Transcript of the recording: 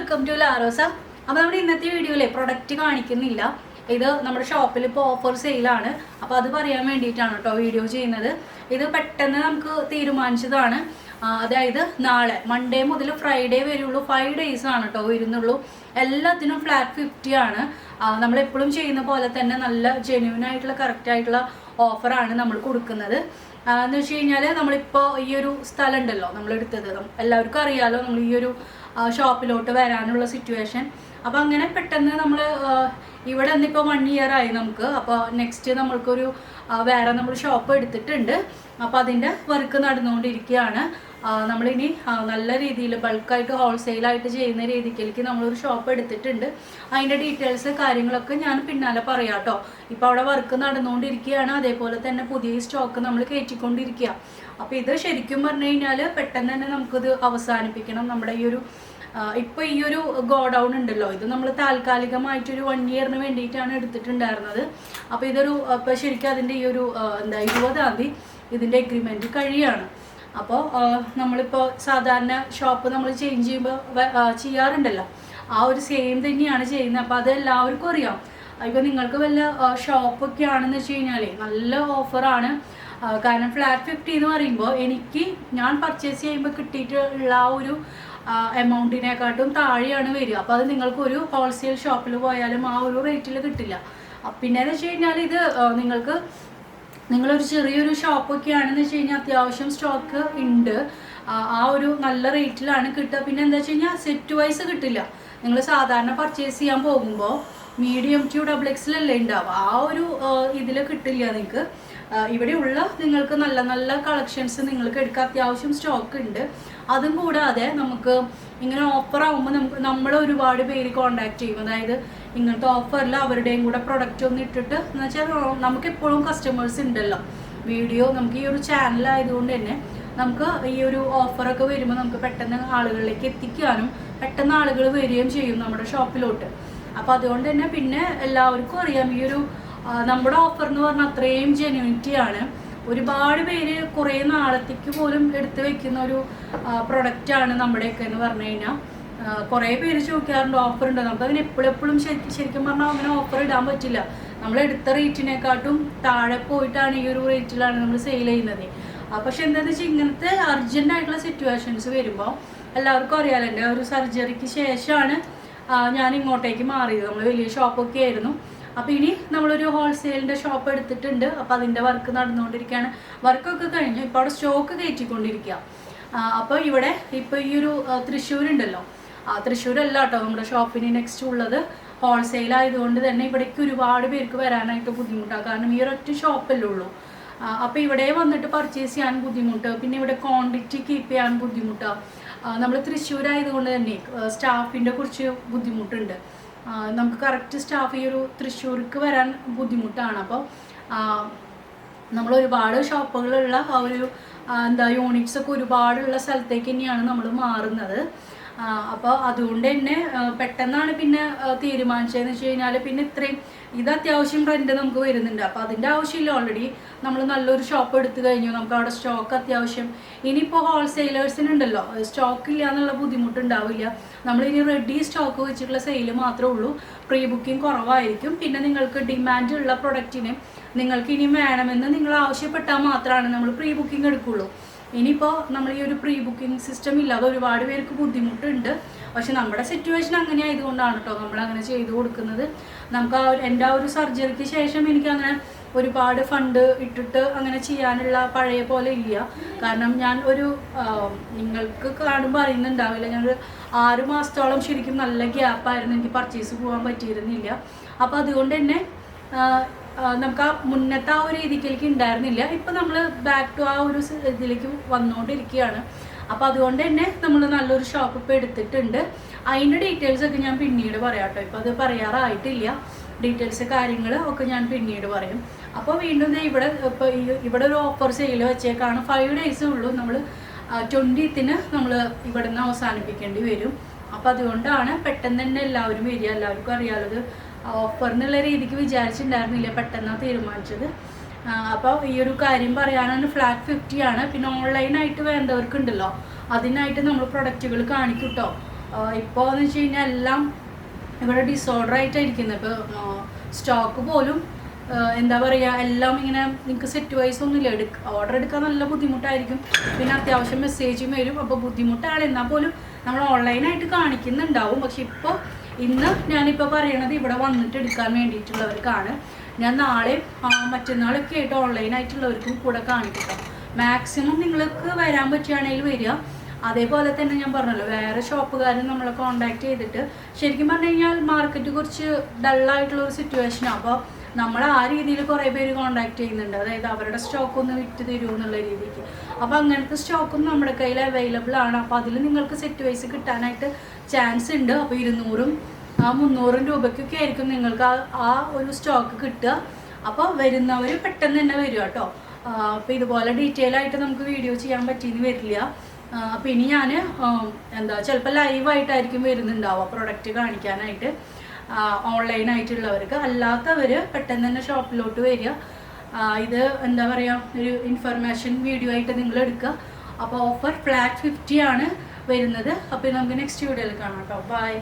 Welcome to Larosa അപ്പോൾ നമ്മുടെ ഇന്നത്തെ വീഡിയോയിലെ പ്രൊഡക്റ്റ് കാണിക്കുന്നില്ല. ഇത് നമ്മുടെ ഷോപ്പിൽ ഇപ്പോൾ ഓഫർ സെയിലാണ് അപ്പോൾ അത് പറയാൻ വേണ്ടിയിട്ടാണ് കേട്ടോ വീഡിയോ ചെയ്യുന്നത്. ഇത് പെട്ടെന്ന് നമുക്ക് തീരുമാനിച്ചതാണ്. അതായത് നാളെ മൺഡേ മുതൽ ഫ്രൈഡേ വരെയുള്ളൂ ഫൈവ് ഡേയ്സ് ആണ് കേട്ടോ വരുന്നുള്ളൂ. എല്ലാത്തിനും ഫ്ലാറ്റ് ഫിഫ്റ്റി ആണ്. നമ്മളെപ്പോഴും ചെയ്യുന്ന പോലെ തന്നെ നല്ല ജെന്യൂൻ ആയിട്ടുള്ള കറക്റ്റ് ആയിട്ടുള്ള ഓഫറാണ് നമ്മൾ കൊടുക്കുന്നത്. എന്ന് വെച്ച് കഴിഞ്ഞാൽ നമ്മളിപ്പോൾ ഈ ഒരു സ്ഥലം ഉണ്ടല്ലോ നമ്മൾ എടുത്തത് എല്ലാവർക്കും അറിയാലോ നമ്മൾ ഈ ഒരു ഷോപ്പിലോട്ട് വരാനുള്ള സിറ്റുവേഷൻ അപ്പോൾ അങ്ങനെ പെട്ടെന്ന് നമ്മൾ ഇവിടെ നിന്നിപ്പോൾ വൺ ഇയർ ആയി നമുക്ക്. അപ്പോൾ നെക്സ്റ്റ് നമ്മൾക്കൊരു വേറെ നമ്മൾ ഷോപ്പ് എടുത്തിട്ടുണ്ട്. അപ്പോൾ അതിന്റെ വർക്ക് നടന്നുകൊണ്ടിരിക്കുകയാണ്. നമ്മളിനി നല്ല രീതിയിൽ ബൾക്കായിട്ട് ഹോൾസെയിലായിട്ട് ചെയ്യുന്ന രീതിക്കിലേക്ക് നമ്മളൊരു ഷോപ്പ് എടുത്തിട്ടുണ്ട്. അതിന്റെ ഡീറ്റെയിൽസ് കാര്യങ്ങളൊക്കെ ഞാൻ പിന്നാലെ പറയാം കേട്ടോ ഇപ്പോൾ അവിടെ വർക്ക് നടന്നുകൊണ്ടിരിക്കുകയാണ് അതേപോലെ തന്നെ പുതിയ സ്റ്റോക്ക് നമ്മൾ കയറ്റിക്കൊണ്ടിരിക്കുക അപ്പോൾ ഇത് ശരിക്കും പറഞ്ഞു കഴിഞ്ഞാൽ പെട്ടെന്ന് തന്നെ നമുക്കിത് അവസാനിപ്പിക്കണം. നമ്മുടെ ഈ ഒരു ഇപ്പോൾ ഈ ഒരു ഗോഡൗൺ ഉണ്ടല്ലോ. ഇത് നമ്മൾ താൽക്കാലികമായിട്ട് ഒരു വൺ ഇയറിന് വേണ്ടിയിട്ടാണ് എടുത്തിട്ടുണ്ടായിരുന്നത്. അപ്പോൾ ഇതൊരു ഇപ്പോൾ ശരിക്കും അതിന്റെ ഈ ഒരു എന്താ ഇരുപതാം തീയതി ഇതിന്റെ എഗ്രിമെന്റ് കഴിയാണ്. അപ്പോൾ നമ്മളിപ്പോൾ സാധാരണ ഷോപ്പ് നമ്മൾ ചേഞ്ച് ചെയ്യുമ്പോൾ ചെയ്യാറുണ്ടല്ലോ. ആ ഒരു സെയിം തന്നെയാണ് ചെയ്യുന്നത്. അപ്പോൾ അത് എല്ലാവർക്കും അറിയാം. ഇപ്പോൾ നിങ്ങൾക്ക് വല്ല ഷോപ്പൊക്കെ ആണെന്ന് വെച്ച് കഴിഞ്ഞാൽ നല്ല ഓഫറാണ് കാരണം ഫ്ലാറ്റ് ഫിഫ്റ്റി എന്ന് പറയുമ്പോൾ എനിക്ക് ഞാൻ പർച്ചേസ് ചെയ്യുമ്പോൾ കിട്ടിയിട്ടുള്ള ആ ഒരു എമൗണ്ടിനെക്കാട്ടും താഴെയാണ് വരിക. അപ്പോൾ അത് നിങ്ങൾക്ക് ഒരു ഹോൾസെയിൽ ഷോപ്പിൽ പോയാലും ആ ഒരു റേറ്റിൽ കിട്ടില്ല. പിന്നെ എന്ന് വെച്ച് കഴിഞ്ഞാൽ ഇത് നിങ്ങൾക്ക് നിങ്ങളൊരു ചെറിയൊരു ഷോപ്പൊക്കെ ആണെന്ന് വെച്ച് കഴിഞ്ഞാൽ അത്യാവശ്യം സ്റ്റോക്ക് ഉണ്ട്. ആ ഒരു നല്ല റേറ്റിലാണ് കിട്ടുക. പിന്നെ എന്താ വെച്ച് കഴിഞ്ഞാൽ സെറ്റ് വൈസ് കിട്ടില്ല. നിങ്ങൾ സാധാരണ പർച്ചേസ് ചെയ്യാൻ പോകുമ്പോൾ മീഡിയം ടു ഡബിൾ എക്സിലല്ലേ ഉണ്ടാവുക ആ ഒരു ഇതിൽ കിട്ടില്ല നിങ്ങൾക്ക് ഇവിടെയുള്ള നിങ്ങൾക്ക് നല്ല നല്ല കളക്ഷൻസ് നിങ്ങൾക്ക് എടുക്കാൻ അത്യാവശ്യം സ്റ്റോക്ക് ഉണ്ട്. അതും കൂടാതെ നമുക്ക് ഇങ്ങനെ ഓഫർ ആകുമ്പോൾ നമുക്ക് നമ്മൾ ഒരുപാട് പേര് കോണ്ടാക്ട് ചെയ്യും. അതായത് ഇങ്ങനത്തെ ഓഫറിൽ അവരുടെയും കൂടെ പ്രൊഡക്റ്റ് ഒന്ന് ഇട്ടിട്ട് എന്ന് വെച്ചാൽ നമുക്ക് എപ്പോഴും കസ്റ്റമേഴ്സ് ഉണ്ടല്ലോ വീഡിയോ നമുക്ക് ഈ ഒരു ചാനൽ ആയതുകൊണ്ട് തന്നെ നമുക്ക് ഈ ഒരു ഓഫറൊക്കെ വരുമ്പോൾ നമുക്ക് പെട്ടെന്ന് ആളുകളിലേക്ക് എത്തിക്കാനും പെട്ടെന്ന് ആളുകൾ വരികയും ചെയ്യും നമ്മുടെ ഷോപ്പിലോട്ട് അപ്പോൾ അതുകൊണ്ട് തന്നെ പിന്നെ എല്ലാവർക്കും അറിയാം ഈ ഒരു നമ്മുടെ ഓഫർ എന്ന് പറഞ്ഞാൽ അത്രയും ജെന്യൂനിറ്റി ആണ്. ഒരുപാട് പേര് കുറേ നാളത്തേക്ക് പോലും എടുത്തു വെക്കുന്ന ഒരു പ്രൊഡക്റ്റ് ആണ് നമ്മുടെയൊക്കെ എന്ന് പറഞ്ഞു കഴിഞ്ഞാൽ കുറേ പേര് ചോദിക്കാറുണ്ട് ഓഫർ ഉണ്ട്. നമുക്ക് അതിന് എപ്പോഴും എപ്പോഴും ശരിക്കും ശരിക്കും പറഞ്ഞാൽ അങ്ങനെ ഓഫർ ഇടാൻ പറ്റില്ല. നമ്മൾ എടുത്ത റേറ്റിനെക്കാട്ടും താഴെ പോയിട്ടാണ് ഈ ഒരു റേറ്റിലാണ് നമ്മൾ സെയിൽ ചെയ്യുന്നത്. പക്ഷെ എന്താണെന്ന് വെച്ചാൽ ഇങ്ങനത്തെ അർജന്റ് ആയിട്ടുള്ള സിറ്റുവേഷൻസ് വരുമ്പോൾ എല്ലാവർക്കും അറിയാലോ എന്റെ ഒരു സർജറിക്ക് ശേഷമാണ് ഞാൻ ഇങ്ങോട്ടേക്ക് മാറിയത്. നമ്മൾ വലിയ ഷോപ്പൊക്കെ ആയിരുന്നു. അപ്പോൾ ഇനി നമ്മളൊരു ഹോൾസെയിലിന്റെ ഷോപ്പ് എടുത്തിട്ടുണ്ട്. അപ്പോൾ അതിന്റെ വർക്ക് നടന്നുകൊണ്ടിരിക്കുകയാണ്. വർക്കൊക്കെ കഴിഞ്ഞു. ഇപ്പോൾ അവിടെ സ്റ്റോക്ക് കയറ്റിക്കൊണ്ടിരിക്കുക. അപ്പോൾ ഇവിടെ ഇപ്പോൾ ഈ ഒരു തൃശ്ശൂരുണ്ടല്ലോ. ആ തൃശ്ശൂരല്ല കേട്ടോ നമ്മുടെ ഷോപ്പിന് നെക്സ്റ്റ് ഉള്ളത്. ഹോൾസെയിൽ ആയതുകൊണ്ട് തന്നെ ഇവിടേക്ക് ഒരുപാട് പേർക്ക് വരാനായിട്ട് ബുദ്ധിമുട്ടാണ് കാരണം ഈ ഒരൊറ്റ ഷോപ്പല്ലേ ഉള്ളൂ. അപ്പോൾ ഇവിടെ വന്നിട്ട് പർച്ചേസ് ചെയ്യാൻ ബുദ്ധിമുട്ട്. പിന്നെ ഇവിടെ ക്വാണ്ടിറ്റി കീപ്പ് ചെയ്യാൻ ബുദ്ധിമുട്ടാണ് നമ്മൾ തൃശ്ശൂരായതുകൊണ്ട് തന്നെ സ്റ്റാഫിന്റെ കുറച്ച് ബുദ്ധിമുട്ടുണ്ട്. നമുക്ക് കറക്റ്റ് സ്റ്റാഫ് ഈ ഒരു തൃശ്ശൂർക്ക് വരാൻ ബുദ്ധിമുട്ടാണ്. അപ്പോൾ നമ്മൾ ഒരുപാട് ഷോപ്പുകളുള്ള ആ ഒരു എന്താ യൂണിറ്റ്സ് ഒക്കെ ഒരുപാടുള്ള സ്ഥലത്തേക്ക് തന്നെയാണ് നമ്മൾ മാറുന്നത്. അപ്പോൾ അതുകൊണ്ട് തന്നെ പെട്ടെന്നാണ് പിന്നെ തീരുമാനിച്ചതെന്ന് വെച്ച് കഴിഞ്ഞാൽ പിന്നെ ഇത്രയും ഇത് അത്യാവശ്യം റെന്റ് നമുക്ക് വരുന്നുണ്ട്. അപ്പോൾ അതിന്റെ ആവശ്യമില്ല. ഓൾറെഡി നമ്മൾ നല്ലൊരു ഷോപ്പ് എടുത്തു കഴിഞ്ഞു. നമുക്ക് അവിടെ സ്റ്റോക്ക് അത്യാവശ്യം. ഇനിയിപ്പോൾ ഹോൾസെയിലേഴ്സിനുണ്ടല്ലോ സ്റ്റോക്ക് ഇല്ല എന്നുള്ള ബുദ്ധിമുട്ടുണ്ടാവില്ല. നമ്മളിനി റെഡി സ്റ്റോക്ക് വെച്ചിട്ടുള്ള സെയിൽ മാത്രമേ ഉള്ളൂ. പ്രീ ബുക്കിംഗ് കുറവായിരിക്കും. പിന്നെ നിങ്ങൾക്ക് ഡിമാൻഡ് ഉള്ള പ്രൊഡക്റ്റിന് നിങ്ങൾക്ക് ഇനി വേണമെന്ന് നിങ്ങൾ ആവശ്യപ്പെട്ടാൽ മാത്രമാണ് നമ്മൾ പ്രീ ബുക്കിംഗ് എടുക്കുള്ളൂ. ഇനിയിപ്പോൾ നമ്മൾ ഈ ഒരു പ്രീ ബുക്കിംഗ് സിസ്റ്റം ഇല്ലാതെ ഒരുപാട് പേർക്ക് ബുദ്ധിമുട്ടുണ്ട്. പക്ഷെ നമ്മുടെ സിറ്റുവേഷൻ അങ്ങനെ ആയതുകൊണ്ടാണ് കേട്ടോ നമ്മൾ അങ്ങനെ ചെയ്തു കൊടുക്കുന്നത്. നമുക്ക് ആ എന്റെ ആ ഒരു സർജറിക്ക് ശേഷം എനിക്ക് അങ്ങനെ ഒരുപാട് ഫണ്ട് ഇട്ടിട്ട് അങ്ങനെ ചെയ്യാനുള്ള പഴയ പോലെ ഇല്ല. കാരണം ഞാൻ ഒരു നിങ്ങൾക്ക് കാണുമ്പോൾ അറിയുന്നുണ്ടാവില്ല. ഞാൻ ഒരു ആറ് മാസത്തോളം ശരിക്കും നല്ല ഗ്യാപ്പായിരുന്നു എനിക്ക് പർച്ചേസ് പോകാൻ പറ്റിയിരുന്നില്ല. അപ്പോൾ അതുകൊണ്ട് തന്നെ നമുക്ക് ആ മുന്നത്തെ ആ ഒരു രീതിക്കേക്ക് ഉണ്ടായിരുന്നില്ല. ഇപ്പം നമ്മൾ ബാക്ക് ടു ആ ഒരു ഇതിലേക്ക് വന്നുകൊണ്ടിരിക്കുകയാണ് അപ്പോൾ അതുകൊണ്ട് തന്നെ നമ്മൾ നല്ലൊരു ഷോപ്പ് ഇപ്പോൾ എടുത്തിട്ടുണ്ട്. അതിന്റെ ഡീറ്റെയിൽസ് ഒക്കെ ഞാൻ പിന്നീട് പറയാം കേട്ടോ അത് പറയാറായിട്ടില്ല. ഡീറ്റെയിൽസ് കാര്യങ്ങൾ ഒക്കെ ഞാൻ പിന്നീട് പറയും. അപ്പോൾ വീണ്ടും ഇവിടെ ഇപ്പോൾ ഇവിടെ ഒരു ഓഫർ സെയിൽ വെച്ചേക്കാണ്. ഫൈവ് ഡേയ്സേ ഉള്ളൂ നമ്മൾ ട്വന്റീത്തിന് നമ്മൾ ഇവിടെ നിന്ന് അവസാനിപ്പിക്കേണ്ടി വരും. അപ്പോൾ അതുകൊണ്ടാണ് പെട്ടെന്ന് തന്നെ എല്ലാവരും വരിക. എല്ലാവർക്കും അറിയാലത് ഓഫർ എന്നുള്ള രീതിക്ക് വിചാരിച്ചിട്ടുണ്ടായിരുന്നില്ല പെട്ടെന്നാണ് തീരുമാനിച്ചത്. അപ്പോൾ ഈ ഒരു കാര്യം പറയാനാണ് ഫ്ലാറ്റ് ഫിഫ്റ്റി ആണ്. പിന്നെ ഓൺലൈനായിട്ട് വേണ്ടവർക്കുണ്ടല്ലോ. അതിനായിട്ട് നമ്മൾ പ്രൊഡക്റ്റുകൾ കാണിക്കും കേട്ടോ ഇപ്പോൾ എന്ന് വെച്ച് കഴിഞ്ഞാൽ എല്ലാം ഇവിടെ ഡിസോർഡർ ആയിട്ടായിരിക്കുന്നത്. ഇപ്പോൾ സ്റ്റോക്ക് പോലും എന്താ പറയുക എല്ലാം ഇങ്ങനെ നിങ്ങൾക്ക് സെറ്റ് വൈസ് ഒന്നുമില്ല. എടുക്ക ഓർഡർ എടുക്കാൻ നല്ല ബുദ്ധിമുട്ടായിരിക്കും. പിന്നെ അത്യാവശ്യം മെസ്സേജും വരും. അപ്പോൾ ബുദ്ധിമുട്ടാണ്. എന്നാൽ പോലും നമ്മൾ ഓൺലൈനായിട്ട് കാണിക്കുന്നുണ്ടാവും. പക്ഷെ ഇപ്പോൾ ഇന്ന് ഞാനിപ്പോൾ പറയണത് ഇവിടെ വന്നിട്ട് എടുക്കാൻ വേണ്ടിയിട്ടുള്ളവർക്കാണ്. ഞാൻ നാളെ മറ്റന്നാളൊക്കെ ആയിട്ട് ഓൺലൈനായിട്ടുള്ളവർക്കും കൂടെ കാണിക്കാം മാക്സിമം നിങ്ങൾക്ക് വരാൻ പറ്റുകയാണെങ്കിൽ വരിക. അതേപോലെ തന്നെ ഞാൻ പറഞ്ഞല്ലോ വേറെ ഷോപ്പുകാരും നമ്മളെ കോണ്ടാക്ട് ചെയ്തിട്ട് ശരിക്കും പറഞ്ഞു കഴിഞ്ഞാൽ മാർക്കറ്റ് കുറച്ച് ഡള്ളായിട്ടുള്ള ഒരു സിറ്റുവേഷനാണ് അപ്പോൾ നമ്മൾ ആ രീതിയിൽ കുറേ പേര് കോണ്ടാക്ട് ചെയ്യുന്നുണ്ട്. അതായത് അവരുടെ സ്റ്റോക്ക് ഒന്ന് വിറ്റ് തരൂ എന്നുള്ള രീതിക്ക്. അപ്പോൾ അങ്ങനത്തെ സ്റ്റോക്കും നമ്മുടെ കയ്യിൽ അവൈലബിൾ ആണ്. അപ്പോൾ അതിൽ നിങ്ങൾക്ക് സെറ്റ് വൈസ് കിട്ടാനായിട്ട് ചാൻസ് ഉണ്ട്. അപ്പോൾ ഇരുന്നൂറും ആ മുന്നൂറും രൂപയ്ക്കൊക്കെ ആയിരിക്കും നിങ്ങൾക്ക് ആ ആ ഒരു സ്റ്റോക്ക് കിട്ടുക. അപ്പോൾ വരുന്നവർ പെട്ടെന്ന് തന്നെ വരും കേട്ടോ. അപ്പോൾ ഇതുപോലെ ഡീറ്റെയിൽ ആയിട്ട് നമുക്ക് വീഡിയോ ചെയ്യാൻ പറ്റിയെന്ന് വരില്ല. അപ്പോൾ ഇനി ഞാൻ എന്താ ചിലപ്പോൾ ലൈവായിട്ടായിരിക്കും വരുന്നുണ്ടാവുക പ്രൊഡക്റ്റ് കാണിക്കാനായിട്ട്. ഓൺലൈനായിട്ടുള്ളവർക്ക് അല്ലാത്തവർ പെട്ടെന്ന് തന്നെ ഷോപ്പിലോട്ട് വരിക. ഇത് എന്താ പറയുക ഒരു ഇൻഫർമേഷൻ വീഡിയോ ആയിട്ട് നിങ്ങൾ എടുക്കുക അപ്പോൾ ഓഫർ ഫ്ലാറ്റ് ഫിഫ്റ്റി ആണ് വരുന്നത്. അപ്പോൾ നമുക്ക് നെക്സ്റ്റ് വീഡിയോയിൽ കാണാം കേട്ടോ ബൈ